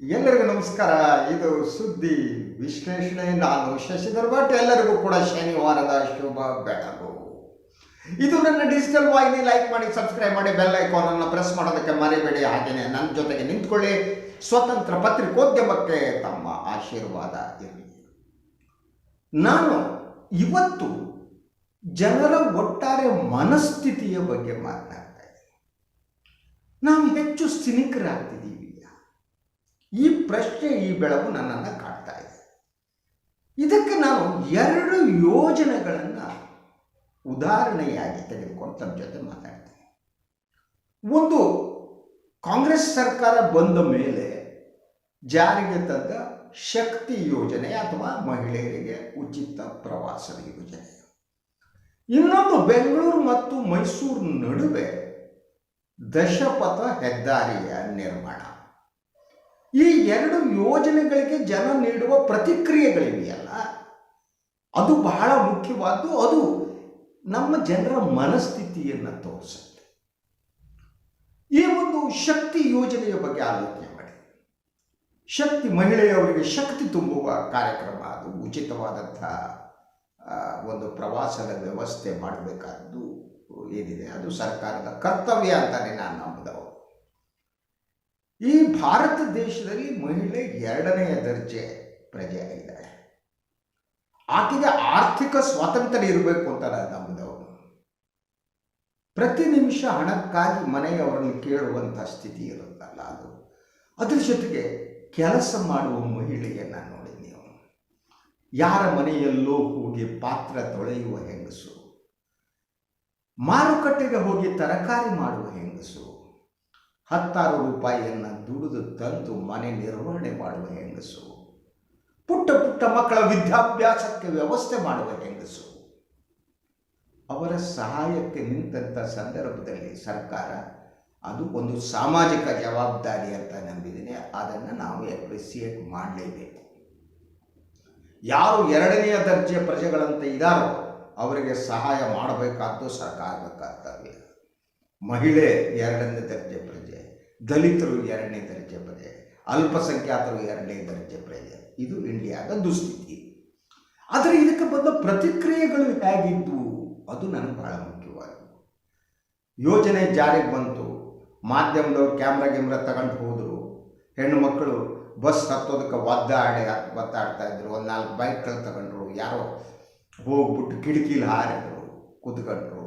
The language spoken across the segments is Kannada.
ಎಲ್ಲರಿಗೂ ನಮಸ್ಕಾರ. ಇದು ಸುದ್ದಿ ವಿಶ್ಲೇಷಣೆ. ನಾನು ಶಶಿಧರ್ ಭಟ್ ಎಲ್ಲರಿಗೂ ಕೂಡ ಶನಿವಾರದ ಶುಭ ಬೆಳಗು. ಇದು ನನ್ನ ಡಿಜಿಟಲ್ ವಾಹಿನಿ. ಲೈಕ್ ಮಾಡಿ ಸಬ್ಸ್ಕ್ರೈಬ್ ಮಾಡಿ ಬೆಲ್ ಐಕಾನ್ ಅನ್ನು ಪ್ರೆಸ್ ಮಾಡೋದಕ್ಕೆ ಮರಿಬೇಡಿ. ಹಾಗೆಯೇ ನನ್ನ ಜೊತೆಗೆ ನಿಂತ್ಕೊಳ್ಳಿ. ಸ್ವತಂತ್ರ ಪತ್ರಿಕೋದ್ಯಮಕ್ಕೆ ತಮ್ಮ ಆಶೀರ್ವಾದ ಇರಲಿ. ನಾನು ಇವತ್ತು ಜನರ ಒಟ್ಟಾರೆ ಮನಸ್ಥಿತಿಯ ಬಗ್ಗೆ ಮಾತನಾಡ್ತಾ ಇದ್ದೀನಿ. ನಾವು ಹೆಚ್ಚು ಸಿನಿಕರಾಗ್ತಿದ್ದೀವಿ. ಈ ಪ್ರಶ್ನೆ, ಈ ಬೆಳಕು ನನ್ನನ್ನು ಕಾಡ್ತಾ ಇದೆ. ಇದಕ್ಕೆ ನಾನು ಎರಡು ಯೋಜನೆಗಳನ್ನು ಉದಾಹರಣೆಯಾಗಿ ತೆಗೆದುಕೊಂಡು ತಮ್ಮ ಜೊತೆ ಮಾತಾಡ್ತೀನಿ. ಒಂದು, ಕಾಂಗ್ರೆಸ್ ಸರ್ಕಾರ ಬಂದ ಮೇಲೆ ಜಾರಿಗೆ ತಂದ ಶಕ್ತಿ ಯೋಜನೆ ಅಥವಾ ಮಹಿಳೆಯರಿಗೆ ಉಚಿತ ಪ್ರವಾಸದ ಯೋಜನೆ. ಇನ್ನೊಂದು, ಬೆಂಗಳೂರು ಮತ್ತು ಮೈಸೂರು ನಡುವೆ ದಶಪಥ ಹೆದ್ದಾರಿಯ ನಿರ್ಮಾಣ. ಈ ಎರಡು ಯೋಜನೆಗಳಿಗೆ ಜನ ನೀಡುವ ಪ್ರತಿಕ್ರಿಯೆಗಳಿವೆಯಲ್ಲ? ಅದು ಬಹಳ ಮುಖ್ಯವಾದ್ದು. ಅದು ನಮ್ಮ ಜನರ ಮನಸ್ಥಿತಿಯನ್ನು ತೋರಿಸುತ್ತೆ. ಈ ಒಂದು ಶಕ್ತಿ ಯೋಜನೆಯ ಬಗ್ಗೆ ಆಲೋಚನೆ ಮಾಡಿ. ಶಕ್ತಿ ಮಹಿಳೆಯವರಿಗೆ ಶಕ್ತಿ ತುಂಬುವ ಕಾರ್ಯಕ್ರಮ, ಅದು ಉಚಿತವಾದಂಥ ಒಂದು ಪ್ರವಾಸದ ವ್ಯವಸ್ಥೆ ಮಾಡಬೇಕಾದ್ದು ಏನಿದೆ? ಅದು ಸರ್ಕಾರದ ಕರ್ತವ್ಯ ಅಂತಲೇ ನಾನು ನಂಬಿದವರು ಈ ಭಾರತ ದೇಶದಲ್ಲಿ ಮಹಿಳೆ ಎರಡನೆಯ ದರ್ಜೆ ಪ್ರಜೆ ಆಗಿದ್ದಾಳೆ ಆಕೆಗೆ ಆರ್ಥಿಕ ಸ್ವಾತಂತ್ರ್ಯ ಇರಬೇಕು ಅಂತ ನಮ್ಮದು ಪ್ರತಿ ನಿಮಿಷ ಹಣಕ್ಕಾಗಿ ಮನೆಯವರನ್ನು ಕೇಳುವಂಥ ಸ್ಥಿತಿ ಇರುತ್ತಲ್ಲ ಅದು. ಅದ್ರ ಜೊತೆಗೆ ಕೆಲಸ ಮಾಡುವ ಮಹಿಳೆಯನ್ನ ನೋಡಿ ನೀವು. ಯಾರ ಮನೆಯಲ್ಲೋ ಹೋಗಿ ಪಾತ್ರ ತೊಳೆಯುವ ಹೆಂಗಸು. ಮಾರುಕಟ್ಟೆಗೆ ಹೋಗಿ ತರಕಾರಿ ಮಾಡುವ ಹೆಂಗಸು. ಹತ್ತಾರು ರೂಪಾಯಿಯನ್ನು ದುಡಿದು ತಂದು ಮನೆ ನಿರ್ವಹಣೆ ಮಾಡುವ ಹೆಂಗಸು, ಪುಟ್ಟ ಪುಟ್ಟ ಮಕ್ಕಳ ವಿದ್ಯಾಭ್ಯಾಸಕ್ಕೆ ವ್ಯವಸ್ಥೆ ಮಾಡುವ ಹೆಂಗಸು, ಅವರ ಸಹಾಯಕ್ಕೆ ನಿಂತಹ ಸಂದರ್ಭದಲ್ಲಿ ಸರ್ಕಾರ, ಅದು ಒಂದು ಸಾಮಾಜಿಕ ಜವಾಬ್ದಾರಿ ಅಂತ ನಂಬಿದ್ದೀನಿ, ಅದನ್ನು ನಾವು ಎಪ್ರಿಸಿಯೇಟ್ ಮಾಡಲೇಬೇಕು. ಯಾರು ಎರಡನೆಯ ದರ್ಜೆ ಪ್ರಜೆಗಳಂತ ಇದ್ದಾರೋ ಅವರಿಗೆ ಸಹಾಯ ಮಾಡಬೇಕಾದ್ದು ಸರ್ಕಾರದ ಕರ್ತವ್ಯ. ಮಹಿಳೆ ಎರಡನೇ ದರ್ಜೆ ಪ್ರಜೆ, ದಲಿತರು ಎರಡನೇ ದರ್ಜೆ ಪ್ರಜೆ, ಅಲ್ಪಸಂಖ್ಯಾತರು ಎರಡನೇ ದರ್ಜೆ ಪ್ರಜೆ. ಇದು ಇಂಡಿಯಾದ ದುಸ್ಥಿತಿ. ಆದರೆ ಇದಕ್ಕೆ ಬಂದ ಪ್ರತಿಕ್ರಿಯೆಗಳು ಹೇಗಿದ್ವು? ಅದು ನನಗೆ ಬಹಳ ಮುಖ್ಯವಾದವು ಯೋಜನೆ ಜಾರಿಗೆ ಬಂತು. ಮಾಧ್ಯಮದವ್ರು ಕ್ಯಾಮ್ರಾ ಗಿಮ್ರಾ ತಗೊಂಡು ಹೋದರು. ಹೆಣ್ಣು ಮಕ್ಕಳು ಬಸ್ ಹತ್ತೋದಕ್ಕೆ ಒದ್ದಾಡಿ ಒತ್ತಾಡ್ತಾ ಇದ್ರು. ಒಂದು ನಾಲ್ಕು ಬೈಕ್ಗಳು ತಗೊಂಡ್ರು. ಯಾರೋ ಹೋಗ್ಬಿಟ್ಟು ಕಿಟಕಿಲಿ ಹಾರಿದ್ರು, ಕೂತ್ಕೊಂಡ್ರು.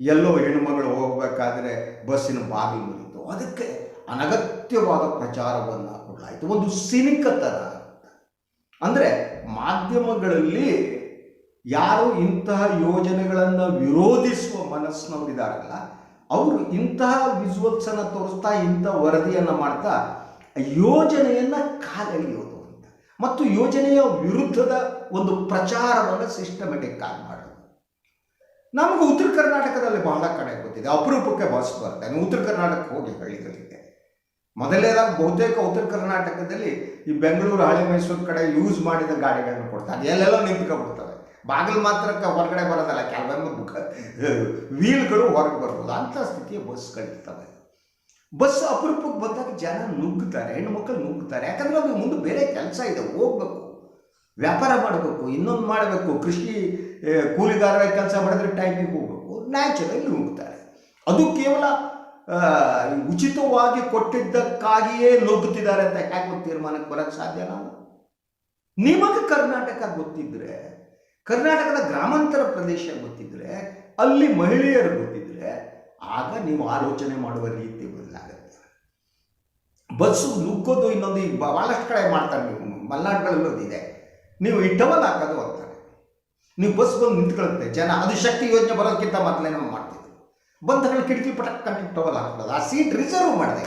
ಎಲ್ಲೋ ಹೆಣ್ಮಗಳು ಹೋಗಬೇಕಾದ್ರೆ ಬಸ್ಸಿನ ಬಾಗಿ ಮುರಿತು. ಅದಕ್ಕೆ ಅನಗತ್ಯವಾದ ಪ್ರಚಾರವನ್ನು ಕೊಡಲಾಯಿತು. ಒಂದು ಸಿನಿಕತನ ಅಂದರೆ ಮಾಧ್ಯಮಗಳಲ್ಲಿ ಯಾರು ಇಂತಹ ಯೋಜನೆಗಳನ್ನು ವಿರೋಧಿಸುವ ಮನಸ್ಸಿನವರಿದ್ದಾರಲ್ಲ ಅವರು ಇಂತಹ ವಿಜುವಲ್ಸನ್ನು ತೋರಿಸ್ತಾ, ಇಂಥ ವರದಿಯನ್ನು ಮಾಡ್ತಾ, ಯೋಜನೆಯನ್ನು ಕಾಲೆಳೆಯೋದು ಅಂತ. ಮತ್ತು ಯೋಜನೆಯ ವಿರುದ್ಧದ ಒಂದು ಪ್ರಚಾರವನ್ನು ಸಿಸ್ಟಮೆಟಿಕ್ ಆಗಿ ನಮಗೆ ಉತ್ತರ ಕರ್ನಾಟಕದಲ್ಲಿ ಬಹಳ ಕಡೆ ಗೊತ್ತಿದೆ. ಅಪರೂಪಕ್ಕೆ ಬಸ್ ಬರ್ತಾನೆ ಉತ್ತರ ಕರ್ನಾಟಕಕ್ಕೆ ಹೋಗಿ ಹಳ್ಳಿಗಳಿಗೆ ಮೊದಲನೇದಾಗಿ ಬಹುತೇಕ ಉತ್ತರ ಕರ್ನಾಟಕದಲ್ಲಿ ಈ ಬೆಂಗಳೂರು ಹಳೆ ಮೈಸೂರು ಕಡೆ ಯೂಸ್ ಮಾಡಿದ ಗಾಡಿಗಳನ್ನು ಕೊಡ್ತಾರೆ. ಎಲ್ಲೆಲ್ಲ ನಿಂತ್ಕೊಂಡ್ಬಿಡ್ತವೆ. ಬಾಗಿಲು ಮಾತ್ರಕ್ಕೆ ಹೊರಗಡೆ ಬರೋದಲ್ಲ ಕೆಲವೊಂದು ವೀಲ್ಗಳು ಹೊರಗೆ ಬರ್ಬೋದು. ಅಂಥ ಸ್ಥಿತಿಯ ಬಸ್ಗಳಿರ್ತವೆ ಬಸ್ ಅಪರೂಪಕ್ಕೆ ಬಂದಾಗ ಜನ ನುಗ್ಗುತ್ತಾರೆ ಹೆಣ್ಣು ಮಕ್ಕಳು ನುಗ್ಗುತ್ತಾರೆ. ಯಾಕಂದ್ರೆ ಅವ್ರಿಗೆ ಮುಂದೆ ಬೇರೆ ಕೆಲಸ ಇದೆ. ಹೋಗ್ಬೇಕು. ವ್ಯಾಪಾರ ಮಾಡಬೇಕು, ಇನ್ನೊಂದು ಮಾಡಬೇಕು, ಕೃಷಿ ಕೂಲಿಗಾರರಾಗಿ ಕೆಲಸ ಮಾಡಿದ್ರೆ ಟೈಮಿಗೆ ಹೋಗಬೇಕು. ನ್ಯಾಚುರಲಿ ಹೋಗ್ತಾರೆ ಅದು ಕೇವಲ ಉಚಿತವಾಗಿ ಕೊಟ್ಟಿದ್ದಕ್ಕಾಗಿಯೇ ನುಗ್ಗುತ್ತಿದ್ದಾರೆ ಅಂತ ಹೇಗೆ ತೀರ್ಮಾನಕ್ಕೆ ಬರೋಕ್ಕೆ ಸಾಧ್ಯ ನಾವು ನಿಮಗೆ ಕರ್ನಾಟಕ ಗೊತ್ತಿದ್ರೆ, ಕರ್ನಾಟಕದ ಗ್ರಾಮಾಂತರ ಪ್ರದೇಶ ಗೊತ್ತಿದ್ರೆ, ಅಲ್ಲಿ ಮಹಿಳೆಯರು ಗೊತ್ತಿದ್ರೆ, ಆಗ ನೀವು ಆಲೋಚನೆ ಮಾಡುವ ರೀತಿ ಬದಲಾಗುತ್ತೆ. ಬಸ್ಸು ನುಗ್ಗೋದು ಇನ್ನೊಂದು ಈಗ ಭಾಳಷ್ಟು ಕಡೆ ಮಾಡ್ತಾರೆ ನೀವು ಮಲೆನಾಡುಗಳಲ್ಲೂ ಇದೆ ನೀವು ಈ ಟವಲ್ ಹಾಕೋದು ಹೋಗ್ತಾರೆ ನೀವು ಬಸ್ ಬಂದು ನಿಂತ್ಕೊಳ್ಳುತ್ತೆ ಜನ, ಅದು ಶಕ್ತಿ ಯೋಜನೆ ಬರೋದಕ್ಕಿಂತ ಮೊದಲೇ ನಾವು ಮಾಡ್ತಿದ್ವಿ ಬಂದ ಕಿಟಕಿ ಪಟಕ್ ಕಟ್ಟಿ ಟವಲ್ ಹಾಕ್ಬಿಡೋದು. ಆ ಸೀಟ್ ರಿಸರ್ವ್ ಮಾಡಿದೆ.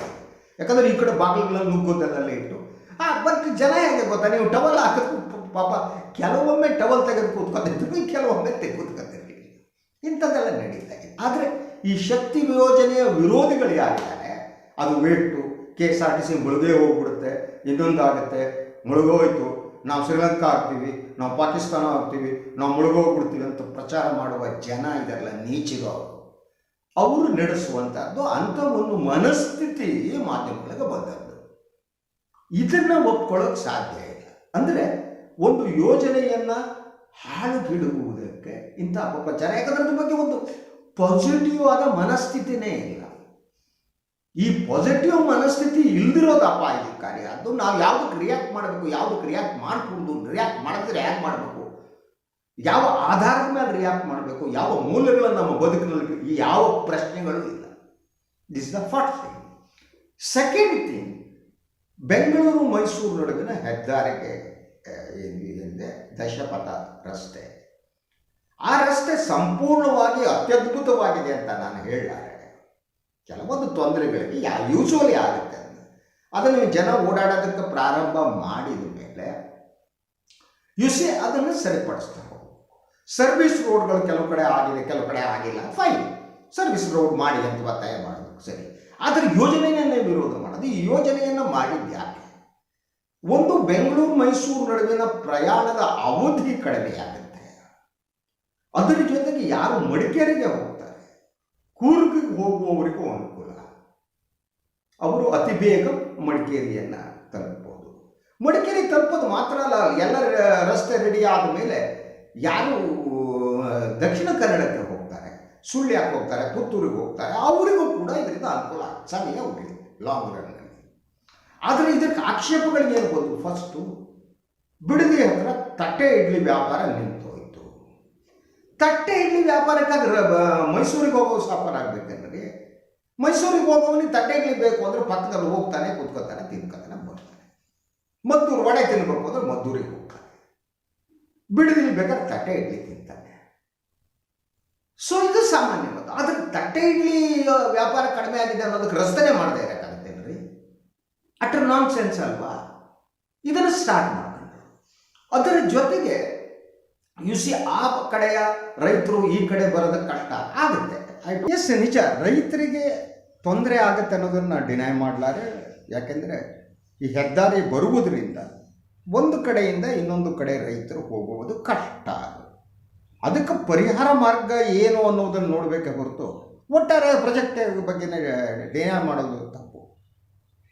ಯಾಕಂದ್ರೆ ಈ ಕಡೆ ಬಾಗಿಲುಗಳಲ್ಲಿ ನುಗ್ಗೋದೆಲ್ಲ ಇಟ್ಟು. ಆ ಬಂದು ಜನ ಹೇಗೆ ಗೊತ್ತಾ? ನೀವು ಟವಲ್ ಹಾಕೋದು ಪಾಪ ಕೆಲವೊಮ್ಮೆ ಟವಲ್ ತೆಗೆದು ಕೂತ್ಕೊಂಡಿರ್ತೀವಿ ಕೆಲವೊಮ್ಮೆ ಕೂತ್ಕೊಂಡಿರ್ತೀವಿ ಇಂಥದ್ದೆಲ್ಲ ನಡೀತಾ ಇದೆ. ಆದರೆ ಈ ಶಕ್ತಿ ಯೋಜನೆಯ ವಿರೋಧಿಗಳು ಯಾರಿದ್ದಾರೆ? ಅದು wait K S R T C ಮುಳುಗೇ ಹೋಗ್ಬಿಡುತ್ತೆ, ಇನ್ನೊಂದಾಗುತ್ತೆ, ಮುಳುಗೋಯ್ತು. ನಾವು ಶ್ರೀಲಂಕಾ ಆಗ್ತೀವಿ, ನಾವು ಪಾಕಿಸ್ತಾನ ಆಗ್ತೀವಿ, ನಾವು ಮುಳುಗೋಗ್ಬಿಡ್ತೀವಿ ಅಂತ ಪ್ರಚಾರ ಮಾಡುವ ಜನ ಇದರಲ್ಲ ನೀಚಿಗೋ ಅವರು. ಅವರು ನಡೆಸುವಂಥದ್ದು ಅಂಥ ಒಂದು ಮನಸ್ಥಿತಿ ಮಾಧ್ಯಮಗಳಿಗೆ ಬಂದದ್ದು. ಇದನ್ನು ಒಪ್ಕೊಳ್ಳೋಕೆ ಸಾಧ್ಯ ಇಲ್ಲ. ಅಂದರೆ ಒಂದು ಯೋಜನೆಯನ್ನ ಹಾಳುಗಿಡುವುದಕ್ಕೆ ಇಂಥ ಅಪಪ್ರಚಾರ, ಯಾಕಂದ್ರೆ ಅದ್ರ ಬಗ್ಗೆ ಒಂದು ಪಾಸಿಟಿವ್ ಆದ ಮನಸ್ಥಿತಿನೇ ಇಲ್ಲ. ಈ ಪಾಸಿಟಿವ್ ಮನಸ್ಥಿತಿ ಇಲ್ದಿರೋದು ಕಾರ್ಯ ಅದು ನಾವು ಯಾವುದಕ್ಕೆ ರಿಯಾಕ್ಟ್ ಮಾಡಬೇಕು ಯಾವುದಕ್ಕೆ ರಿಯಾಕ್ಟ್ ಮಾಡ್ಕೊಂಡು ರಿಯಾಕ್ಟ್ ಮಾಡಿದ್ರೆ ಹ್ಯಾಕ್ ಮಾಡಬೇಕು? ಯಾವ ಆಧಾರದ ಮೇಲೆ ರಿಯಾಕ್ಟ್ ಮಾಡಬೇಕು? ಯಾವ ಮೂಲಗಳ ನಮ್ಮ ಬದುಕಿನಲ್ಲಿ ಯಾವ ಪ್ರಶ್ನೆಗಳು ಇಲ್ಲ. This the first thing second thing Bengaluru, Mysuru ನಡುವಿನ ಹೆದ್ದಾರಿಗೆ ಏನು ಏನಿದೆ ದಶಪಥ ರಸ್ತೆ. ಆ ರಸ್ತೆ ಸಂಪೂರ್ಣವಾಗಿ ಅತ್ಯದ್ಭುತವಾಗಿದೆ ಅಂತ ನಾನು ಹೇಳಲಾರೆ. ಕೆಲವೊಂದು ತೊಂದರೆಗಳಿಗೆ ಯಾ ಯೂಶುವಲಿ ಆಗುತ್ತೆ ಅದನ್ನು ಜನ ಓಡಾಡೋದಕ್ಕೆ ಪ್ರಾರಂಭ ಮಾಡಿದ ಮೇಲೆ ಯುಸಿ ಅದನ್ನು ಸರಿಪಡಿಸ್ತಾ ಹೋಗು. ಸರ್ವಿಸ್ ರೋಡ್ಗಳು ಕೆಲವು ಕಡೆ ಆಗಿದೆ ಕೆಲವು ಕಡೆ ಆಗಿಲ್ಲ ಫೈನ್ ಸರ್ವಿಸ್ ರೋಡ್ ಮಾಡಿ ಅಂತ ಒತ್ತಾಯ ಮಾಡಬೇಕು ಸರಿ. ಆದರೆ ಯೋಜನೆಯನ್ನೇ ವಿರೋಧ ಮಾಡೋದು. ಈ ಯೋಜನೆಯನ್ನು ಮಾಡಿದ್ದು ಯಾಕೆ? ಒಂದು ಬೆಂಗಳೂರು, ಮೈಸೂರು ನಡುವಿನ ಪ್ರಯಾಣದ ಅವಧಿ ಕಡಿಮೆಯಾಗುತ್ತೆ ಅದರ ಜೊತೆಗೆ ಯಾರು ಮಡಿಕೇರಿಗೆ ಹೋಗ್ತಾರೆ? ಕೂರ್ಗಿಗೆ ಹೋಗುವವರಿಗೂ ಅನುಕೂಲ. ಅವರು ಅತಿ ಬೇಗ ಮಡಿಕೇರಿಯನ್ನು ತಲುಪಬಹುದು. ಮಡಿಕೇರಿ ತಲುಪೋದು ಮಾತ್ರ ಅಲ್ಲ ಎಲ್ಲ ರಸ್ತೆ ರೆಡಿ ಆದ ಮೇಲೆ ಯಾರು, ದಕ್ಷಿಣ ಕನ್ನಡಕ್ಕೆ ಹೋಗ್ತಾರೆ ಸುಳ್ಯಕ್ಕೆ ಹೋಗ್ತಾರೆ, ಪುತ್ತೂರಿಗೆ ಹೋಗ್ತಾರೆ, ಅವರಿಗೂ ಕೂಡ ಇದರಿಂದ ಅನುಕೂಲ. ಸಮಯ ಉಳಿದು ಲಾಂಗ್ ರನ್ನಲ್ಲಿ ಆದರೆ ಇದಕ್ಕೆ ಆಕ್ಷೇಪಗಳಿಗೆ ಏನು ಬಂತು ಫಸ್ಟು ಬಿಡದಿ ಹತ್ರ ತಟ್ಟೆ ಇಡ್ಲಿ ವ್ಯಾಪಾರ ನಿಂತು. ತಟ್ಟೆ ಇಡ್ಲಿ ವ್ಯಾಪಾರಕ್ಕಾಗಿ ಮೈಸೂರಿಗೆ ಹೋಗೋ ವ್ಯಾಪಾರ ಆಗ್ಬೇಕಂದ್ರೆ ಮೈಸೂರಿಗೆ ಹೋಗೋವನಿಗೆ ತಟ್ಟೆ ಇಡ್ಲಿ ಬೇಕು ಅಂದ್ರೆ ಪಕ್ಕದಲ್ಲಿ ಹೋಗ್ತಾನೆ, ಕುತ್ಕೋತಾನೆ, ತಿನ್ಕೋತಾನೆ, ಬರ್ತಾನೆ. ಮದ್ದೂರು, ವಡೆ ತಿನ್ಬೇಕು ಅಂದ್ರೆ ಮದ್ದೂರಿಗೆ ಹೋಗ್ತಾನೆ. ಬಿಡದಿಲ್ ಬೇಕಾದ್ರೆ ತಟ್ಟೆ ಇಡ್ಲಿ ತಿಂತಾನೆ. ಸೊ ಇದು ಸಾಮಾನ್ಯ ಮತ್ತು ಆದ್ರೆ ತಟ್ಟೆ ಇಡ್ಲಿ ವ್ಯಾಪಾರ ಕಡಿಮೆ ಆಗಿದೆ ಅನ್ನೋದಕ್ಕೆ ರಸ್ತೆನೇ ಮಾಡದೇ ಇರೋಕ್ಕಾಗತ್ತೇನ್ರಿ ಅಟ್ರ ನಾನ್ ಸೆನ್ಸ್ ಅಲ್ವಾ? ಇದನ್ನು ಸ್ಟಾರ್ಟ್ ಮಾಡ್ತೀನಿ ಅದರ ಜೊತೆಗೆ ಯು ಸಿ ಆ ಕಡೆಯ ರೈತರು ಈ ಕಡೆ ಬರೋದು ಕಷ್ಟ ಆಗುತ್ತೆ. ಎಸ್ ನಿಜ, ರೈತರಿಗೆ ತೊಂದರೆ ಆಗುತ್ತೆ ಅನ್ನೋದನ್ನು ಡಿನೈ ಮಾಡಲಾರೆ. ಯಾಕೆಂದರೆ ಈ ಹೆದ್ದಾರಿ ಬರುವುದರಿಂದ ಒಂದು ಕಡೆಯಿಂದ ಇನ್ನೊಂದು ಕಡೆ ರೈತರು ಹೋಗುವುದು ಕಷ್ಟ ಅದಕ್ಕೆ ಪರಿಹಾರ ಮಾರ್ಗ ಏನು ಅನ್ನೋದನ್ನು ನೋಡಬೇಕೆ ಹೊರತು ಒಟ್ಟಾರೆ ಪ್ರಾಜೆಕ್ಟ್ ಬಗ್ಗೆ ಡಿನೈ ಮಾಡೋದು ತಪ್ಪು.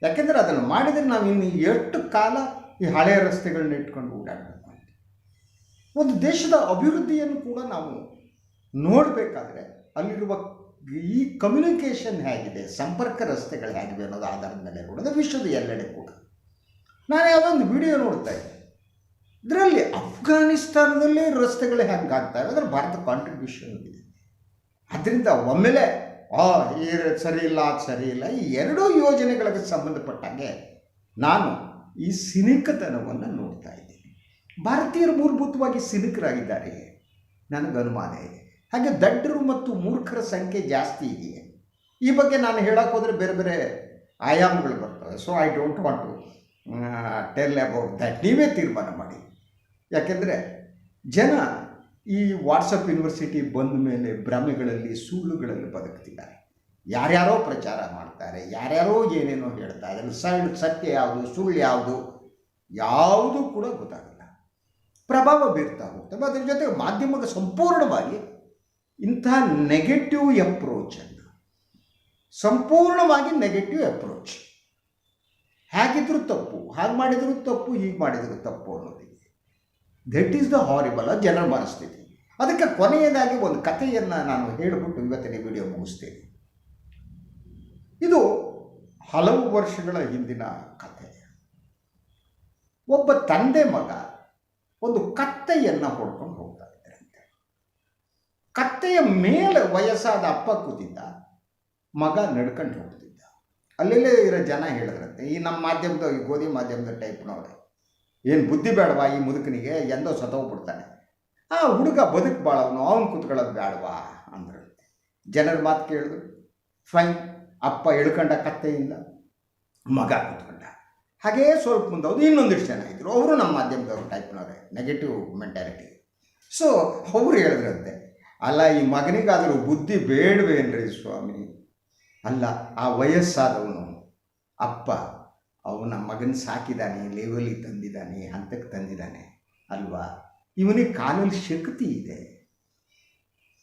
ಯಾಕೆಂದರೆ ಅದನ್ನು ಮಾಡಿದರೆ ನಾವು ಇನ್ನು ಎಷ್ಟು ಕಾಲ ಈ ಹಳೆಯ ರಸ್ತೆಗಳನ್ನ ಇಟ್ಕೊಂಡು ಓಡಾಡಬೇಕು? ಒಂದು ದೇಶದ ಅಭಿವೃದ್ಧಿಯನ್ನು ಕೂಡ ನಾವು ನೋಡಬೇಕಾದ್ರೆ ಅಲ್ಲಿರುವ ಈ ಕಮ್ಯುನಿಕೇಷನ್ ಹೇಗಿದೆ, ಸಂಪರ್ಕ ರಸ್ತೆಗಳು ಹೇಗಿವೆ ಅನ್ನೋದು ಆಧಾರದ ಮೇಲೆ ನೋಡೋದು ವಿಶ್ವದ ಎಲ್ಲೆಡೆ ಕೂಡ. ನಾನು ಯಾವುದೊಂದು ವಿಡಿಯೋ ನೋಡ್ತಾ ಇದ್ದೆ. ಇದರಲ್ಲಿ ಅಫ್ಘಾನಿಸ್ತಾನದಲ್ಲಿ ರಸ್ತೆಗಳು ಹೆಂಗಾಗ್ತವೆ ಅದರ ಭಾರತ ಕಾಂಟ್ರಿಬ್ಯೂಷನ್ ಇದೆ. ಅದರಿಂದ ಒಮ್ಮೆಲೆ, ಆ, ಈ ಸರಿ ಇಲ್ಲ, ಅದು ಸರಿ ಇಲ್ಲ, ಈ ಎರಡೂ ಯೋಜನೆಗಳಿಗೆ ಸಂಬಂಧಪಟ್ಟಂಗೆ ನಾನು ಈ ಸಿನಿಕತನವನ್ನು ನೋಡ್ತಾ ಇದ್ದೀನಿ ಭಾರತೀಯರು ಮೂಲಭೂತವಾಗಿ ಸಿದುಕರಾಗಿದ್ದಾರೆ ನನಗೆ ಅನುಮಾನ ಇದೆ. ಹಾಗೆ ದಡ್ಡರು ಮತ್ತು ಮೂರ್ಖರ ಸಂಖ್ಯೆ ಜಾಸ್ತಿ ಇದೆಯೇ? ಈ ಬಗ್ಗೆ ನಾನು ಹೇಳಕ್ಕೆ ಹೋದರೆ ಬೇರೆ ಬೇರೆ ಆಯಾಮಗಳು ಬರ್ತವೆ. So I don't want to tell about that ನೀವೇ ತೀರ್ಮಾನ ಮಾಡಿ. ಯಾಕೆಂದರೆ ಜನ ಈ ವಾಟ್ಸಪ್ ಯೂನಿವರ್ಸಿಟಿ ಬಂದ ಮೇಲೆ ಭ್ರಮೆಗಳಲ್ಲಿ, ಸುಳ್ಳುಗಳಲ್ಲಿ ಬದುಕ್ತಿದ್ದಾರೆ. ಯಾರ್ಯಾರೋ ಪ್ರಚಾರ ಮಾಡ್ತಾರೆ, ಯಾರ್ಯಾರೋ ಏನೇನೋ ಹೇಳ್ತಾರೆ ಸೈಡ್ ಸತ್ಯ ಯಾವುದು, ಸುಳ್ಳು ಯಾವುದು, ಯಾವುದೂ ಕೂಡ ಗೊತ್ತಾಗಲ್ಲ. ಪ್ರಭಾವ ಬೀರ್ತಾ ಹೋಗ್ತವೆ. ಅದ್ರ ಜೊತೆಗೆ ಮಾಧ್ಯಮದ ಸಂಪೂರ್ಣವಾಗಿ ಇಂಥ ನೆಗೆಟಿವ್ ಅಪ್ರೋಚನ್ನು ಸಂಪೂರ್ಣವಾಗಿ ನೆಗೆಟಿವ್ ಅಪ್ರೋಚ್ ಹೇಗಿದ್ರು ತಪ್ಪು, ಹಾಗೆ ಮಾಡಿದರೂ ತಪ್ಪು, ಹೀಗೆ ಮಾಡಿದ್ರು ತಪ್ಪು ಅನ್ನೋದಿದೆ. ದಟ್ ಈಸ್ ದ ಹಾರಿಬಲ್ ಜನರ ಮನಸ್ಥಿತಿ. ಅದಕ್ಕೆ ಕೊನೆಯದಾಗಿ ಒಂದು ಕಥೆಯನ್ನು ನಾನು ಹೇಳಿಬಿಟ್ಟು ಇವತ್ತಿನ ವಿಡಿಯೋ ಮುಗಿಸ್ತೇನೆ. ಇದು ಹಲವು ವರ್ಷಗಳ ಹಿಂದಿನ ಕಥೆ. ಒಬ್ಬ ತಂದೆ ಮಗ ಒಂದು ಕತ್ತೆಯನ್ನು ಹೊಡ್ಕೊಂಡು ಹೋಗ್ತಾ ಇದ್ದಾರಂತೆ ಕತ್ತೆಯ ಮೇಲೆ ವಯಸ್ಸಾದ ಅಪ್ಪ ಕೂತಿದ್ದ, ಮಗ ನಡ್ಕೊಂಡು ಹೋಗ್ತಿದ್ದ. ಅಲ್ಲೆಲ್ಲೇ ಇರೋ ಜನ ಹೇಳಿದ್ರಂತೆ, ಈ ನಮ್ಮ ಮಾಧ್ಯಮದ, ಈ ಗೋಧಿ ಮಾಧ್ಯಮದ ಟೈಪ್ನವ್ರೆ, ಏನು ಬುದ್ಧಿ ಬೇಡವಾ ಈ ಮುದುಕನಿಗೆ, ಎಂದೋ ಸತೋಗ್ಬಿಡ್ತಾನೆ ಆ ಹುಡುಗ ಬದುಕು ಬಾಳವನು ಅವನು ಕೂತ್ಕೊಳ್ಳೋದು ಬೇಡವಾ ಅಂದ್ರಂತೆ. ಜನರ ಮಾತು ಕೇಳಿದ್ರು, ಫೈನ್, ಅಪ್ಪ ಎಳ್ಕೊಂಡ ಕತ್ತೆಯಿಂದ, ಮಗ ಕೂತ್ಕೊಂಡ. ಹಾಗೇ ಸ್ವಲ್ಪ ಮುಂದೆ ಹೋದ್ರು ಇನ್ನೊಂದಿಷ್ಟು ಜನ ಇದ್ದರು ಅವರು ನಮ್ಮ ಮಾಧ್ಯಮದವರು ಟೈಪ್ನವರೇ ನೆಗೆಟಿವ್ ಮೆಂಟಾಲಿಟಿ ಸೊ ಅವರು ಹೇಳಿದ್ರಂತೆ, ಅಲ್ಲ, ಈ ಮಗನಿಗಾದರೂ ಬುದ್ಧಿ ಬೇಡವೇನ್ರಿ ಸ್ವಾಮಿ? ಅಲ್ಲ, ಆ ವಯಸ್ಸಾದವನು, ಅಪ್ಪ, ಅವನ ಮಗನ ಸಾಕಿದ್ದಾನೆ ಲೆವೆಲಿಗೆ ತಂದಿದ್ದಾನೆ ಹಂತಕ್ಕೆ ತಂದಿದ್ದಾನೆ ಅಲ್ವಾ? ಇವನಿಗೆ ಕಾಲಲ್ಲಿ ಶಕ್ತಿ ಇದೆ.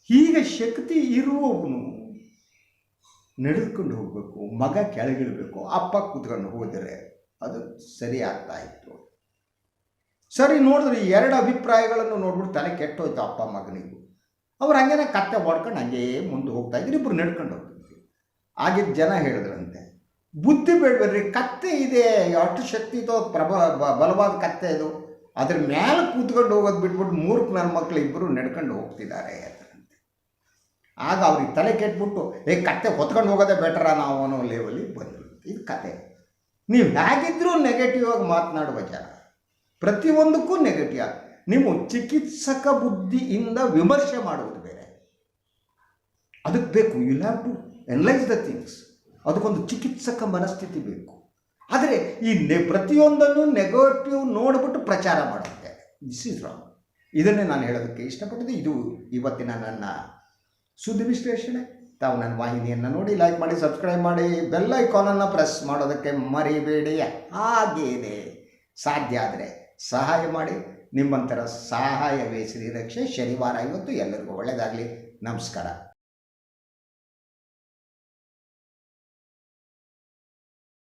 ಹೀಗೆ ಶಕ್ತಿ ಇರುವವನು ನಡೆದುಕೊಂಡು ಹೋಗಬೇಕು, ಮಗ ಕೆಳಗಿಳಬೇಕು, ಅಪ್ಪ ಕೂತ್ಕೊಂಡು ಹೋದರೆ. ಅದು ಸರಿ ಆಗ್ತಾ ಇತ್ತು. ಸರಿ ನೋಡಿದ್ರೆ ಎರಡು ಅಭಿಪ್ರಾಯಗಳನ್ನು ನೋಡ್ಬಿಟ್ಟು ತಲೆ ಕೆಟ್ಟೋಯ್ತು ಅಪ್ಪ ಮಗನಿಗೂ. ಅವ್ರು ಹಂಗೇನೆ ಕತ್ತೆ ಹೊಡ್ಕೊಂಡು ಹಂಗೇ ಮುಂದೆ ಹೋಗ್ತಾ ಇದ್ರು ಇಬ್ಬರು ನಡ್ಕೊಂಡು ಹೋಗ್ತಿದ್ರು ಆಗಿದ್ದ ಜನ ಹೇಳಿದ್ರಂತೆ, ಬುದ್ಧಿ ಬೇಡಬೇಡ್ರಿ, ಕತ್ತೆ ಇದೆ, ಅಷ್ಟು ಶಕ್ತಿ ಪ್ರಬಲ, ಬ- ಬಲವಾದ ಕತ್ತೆ ಇದು. ಅದ್ರ ಮೇಲೆ ಕೂತ್ಕೊಂಡು ಹೋಗೋದು ಬಿಟ್ಬಿಟ್ಟು ಮೂರ್ಖ ನನ್ನ ಮಕ್ಕಳು ಇಬ್ಬರು ನಡ್ಕೊಂಡು ಹೋಗ್ತಿದ್ದಾರೆ ಅದರಂತೆ. ಆಗ ಅವ್ರಿಗೆ ತಲೆ ಕೆಟ್ಬಿಟ್ಟು, ಏ, ಕತ್ತೆ ಹೊತ್ಕೊಂಡು ಹೋಗೋದೇ ಬೆಟರ ನಾವು ಅನ್ನೋ ಲೆವೆಲಿಗೆ ಬಂದರು ಇದು ಕತೆ. ನೀವು ಹೇಗಿದ್ರೂ ನೆಗೆಟಿವ್ ಆಗಿ ಮಾತನಾಡುವ ಜನ. ಪ್ರತಿಯೊಂದಕ್ಕೂ ನೆಗೆಟಿವ್ ನೀವು ಚಿಕಿತ್ಸಕ ಬುದ್ಧಿಯಿಂದ ವಿಮರ್ಶೆ ಮಾಡುವುದು ಬೇರೆ. ಅದಕ್ಕೆ ಬೇಕು you have to analyse the things ಅದಕ್ಕೊಂದು ಚಿಕಿತ್ಸಕ ಮನಸ್ಥಿತಿ ಬೇಕು. ಆದರೆ ಈ ನೆ ಪ್ರತಿಯೊಂದನ್ನು ನೆಗೆಟಿವ್ ನೋಡಿಬಿಟ್ಟು ಪ್ರಚಾರ ಮಾಡುತ್ತೆ. ದಿಸ್ ಇಸ್ ರಾಂಗ್ ಇದನ್ನೇ ನಾನು ಹೇಳೋದಕ್ಕೆ ಇಷ್ಟಪಟ್ಟಿದ್ದು, ಇದು ಇವತ್ತಿನ ನನ್ನ ಸುದ್ದಿ ವಿಶ್ಲೇಷಣೆ. ತಾವು ನನ್ನ ವಾಹಿನಿಯನ್ನು ನೋಡಿ ಲೈಕ್ ಮಾಡಿ ಸಬ್ಸ್ಕ್ರೈಬ್ ಮಾಡಿ ಬೆಲ್ ಐಕಾನನ್ನು ಪ್ರೆಸ್ ಮಾಡೋದಕ್ಕೆ ಮರಿಬೇಡಿ. ಹಾಗೇನೆ ಸಾಧ್ಯ ಆದರೆ ಸಹಾಯ ಮಾಡಿ. ನಿಮ್ಮಂತರ ಸಹಾಯವೇ ಶ್ರೀರಕ್ಷೆ. ಶನಿವಾರ ಇವತ್ತು ಎಲ್ಲರಿಗೂ ಒಳ್ಳೆಯದಾಗಲಿ ನಮಸ್ಕಾರ.